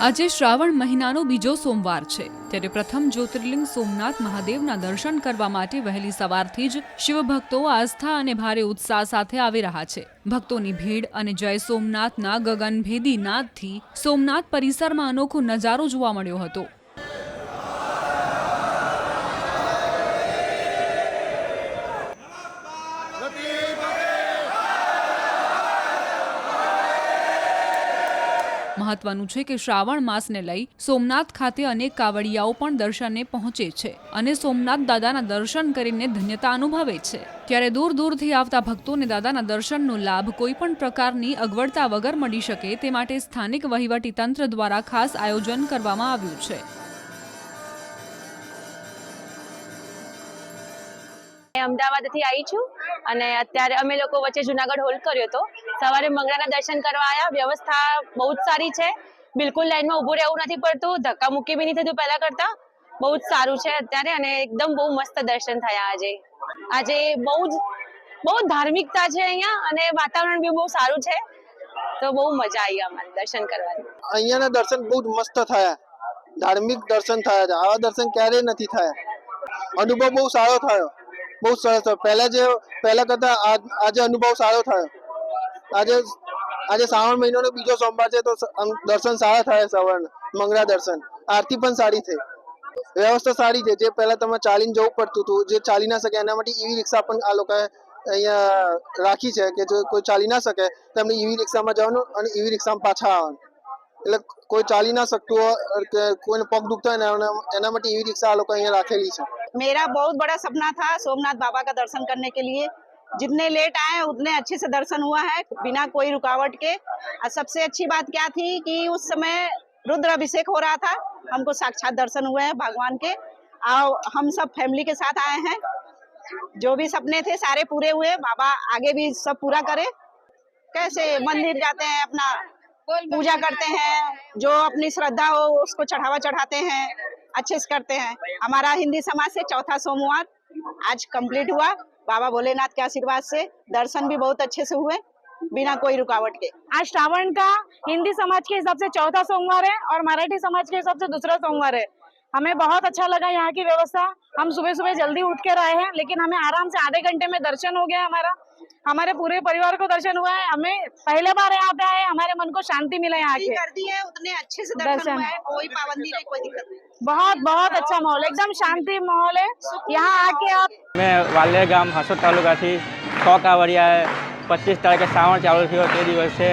આજે શ્રાવણ મહિનાનો બીજો સોમવાર છે. ત્યારે પ્રથમ જ્યોતિર્લિંગ સોમનાથ મહાદેવના દર્શન કરવા માટે વહેલી સવારથી જ શિવભક્તો આસ્થા અને ભારે ઉત્સાહ સાથે આવી રહ્યા છે. ભક્તોની ભીડ અને જય સોમનાથના ગગનભેદી નાદથી સોમનાથ પરિસરમાં અનોખો નજારો જોવા મળ્યો હતો. મહત્વનું છે કે શ્રાવણ માસને લઈ સોમનાથ ખાતે અનેક કાવડિયાઓ પણ દર્શને પહોંચે છે અને સોમનાથ દાદાના દર્શન કરીને ધન્યતા અનુભવે છે. ત્યારે દૂર દૂરથી આવતા ભક્તોને દાદાના દર્શનનો લાભ કોઈ પણ પ્રકારની અગવડતા વગર મળી શકે તે માટે સ્થાનિક વહીવટી તંત્ર દ્વારા ખાસ આયોજન કરવામાં આવ્યું છે. અમદાવાદથી આવી છું અને અત્યારે અમે લોકો વચ્ચે જુનાગઢ હોલ્ડ કર્યો હતો સવારે મંગળાના દર્શન કરવા આવ્યા વ્યવસ્થા બહુ જ સારી છે. બિલકુલ લાઈનમાં ઊભું રહેવું નથી પડતું, ધક્કા મુક્કી બી નહીં થતું પહેલા કરતા. બહુ જ સારું છે અત્યારે અને એકદમ બહુ મસ્ત દર્શન થયા આજે. આજે બહુ જ, બહુ ધાર્મિકતા છે અહીંયા અને વાતાવરણ બી બહુ સારું છે. તો બહુ મજા આવી અમારે દર્શન કરવાની. અહીંયાના દર્શન બહુ જ મસ્ત થયા. ધાર્મિક દર્શન થયા છે. આવા દર્શન ક્યારેય નથી થયા. અનુભવ બહુ સારો થયો. બહુ સરસ થયો પહેલા જે, પહેલા કરતા આજ- અનુભવ સારો થયો. આજે આજે શ્રાવણ મહિનાનો બીજો સોમવાર છે તો દર્શન સારા થયા સવારના. મંગળા દર્શન. આરતી પણ સારી થઈ. વ્યવસ્થા સારી છે. જે પહેલા તમે ચાલીને જવું પડતું હતું, જે ચાલી ના શકે એના માટે ઈવી રિક્ષા પણ આ લોકોએ અહીંયા રાખી છે કે જો કોઈ ચાલી ના શકે તો એમને ઈવી રિક્ષામાં જવાનું અને ઈવી રિક્ષામાં પાછા આવવાનું. એટલે કોઈ ચાલી ના શકતું હોય, કે કોઈને પગ દુખતા હોય એના માટે ઈવી રિક્ષા આ લોકો અહીંયા રાખેલી છે. मेरा बहुत बड़ा सपना था सोमनाथ बाबा का दर्शन करने के लिए। जितने लेट आए, उतने अच्छे से दर्शन हुआ है, बिना कोई रुकावट के। और सबसे अच्छी बात क्या थी कि उस समय रुद्र अभिषेक हो रहा था। हमको साक्षात दर्शन हुए हैं भगवान के। और हम सब फैमिली के साथ आए हैं। जो भी सपने थे, सारे पूरे हुए। बाबा आगे भी सब पूरा करे। कैसे मंदिर जाते हैं, अपना पूजा करते हैं। जो अपनी श्रद्धा हो, उसको चढ़ावा चढ़ाते हैं। अच्छे से करते हैं। हमारा हिंदी समाज से चौथा सोमवार आज कंप्लीट हुआ। बाबा भोलेनाथ के आशीर्वाद से दर्शन भी बहुत अच्छे से हुए बिना कोई रुकावट के। आज श्रावण का हिंदी समाज के हिसाब से चौथा सोमवार है और मराठी समाज के हिसाब से दूसरा सोमवार है। हमें बहुत अच्छा लगा यहाँ की व्यवस्था। हम सुबह सुबह जल्दी उठ कर आए हैं लेकिन हमें आराम से आधे घंटे में दर्शन हो गया हमारा। हमारे पूरे परिवार को दर्शन हुआ है। हमें पहले बार यहाँ पे आए हमारे मन को शांति मिला यहाँ की। कर दिए उतने अच्छे से दर्शन दर्शन। हुआ है। कोई पाबंदी नहीं कोई दिक्कत नहीं। बहुत बहुत अच्छा माहौल एकदम शांति माहौल है यहाँ आके आप મેં વાલેર ગામ હાસોદ તાલુકાથી છ કાવડિયાએ પચીસ તારીખે શ્રાવણ ચાલુ થયો તે દિવસે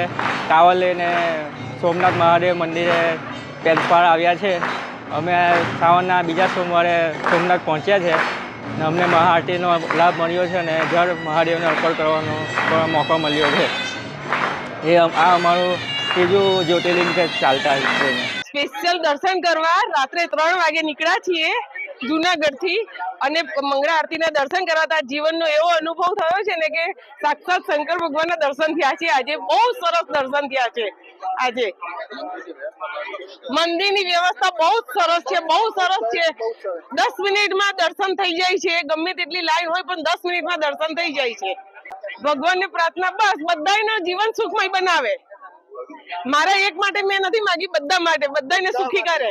કાવડ લઈને સોમનાથ મહાદેવ મંદિરે પેદપાડ આવ્યા છે અમે શ્રાવણના બીજા સોમવારે સોમનાથ પહોંચ્યા છે ને અમને મહાઆરતીનો લાભ મળ્યો છે અને જળ મહાદેવને અર્પણ કરવાનો પણ મોકો મળ્યો છે એ અમ- આ અમારું ત્રીજું જ્યોતિર્લિંગ છે ચાલતા છે સ્પેશિયલ દર્શન કરવા રાત્રે ત્રણ વાગે નીકળ્યા છીએ જુનાગઢથી અને મંગળા આરતીના દર્શન કરાતા. જીવનનો એવો અનુભવ થયો છે ને કે સાક્ષાત શંકર ભગવાનના દર્શન થયા છે. આજે બહુ સરસ દર્શન થયા છે. આજે મંદિરની વ્યવસ્થા બહુ જ સરસ છે, બહુ સરસ છે. દસ મિનિટમાં દર્શન થઈ જાય છે. ગમે તેટલી લાઈન હોય પણ દસ મિનિટમાં દર્શન થઈ જાય છે. ભગવાનને પ્રાર્થના બસ બધાના જીવન સુખમય બનાવે. મારા એક માટે મેં નથી માગી બધા માટે. બધાને સુખી કરે.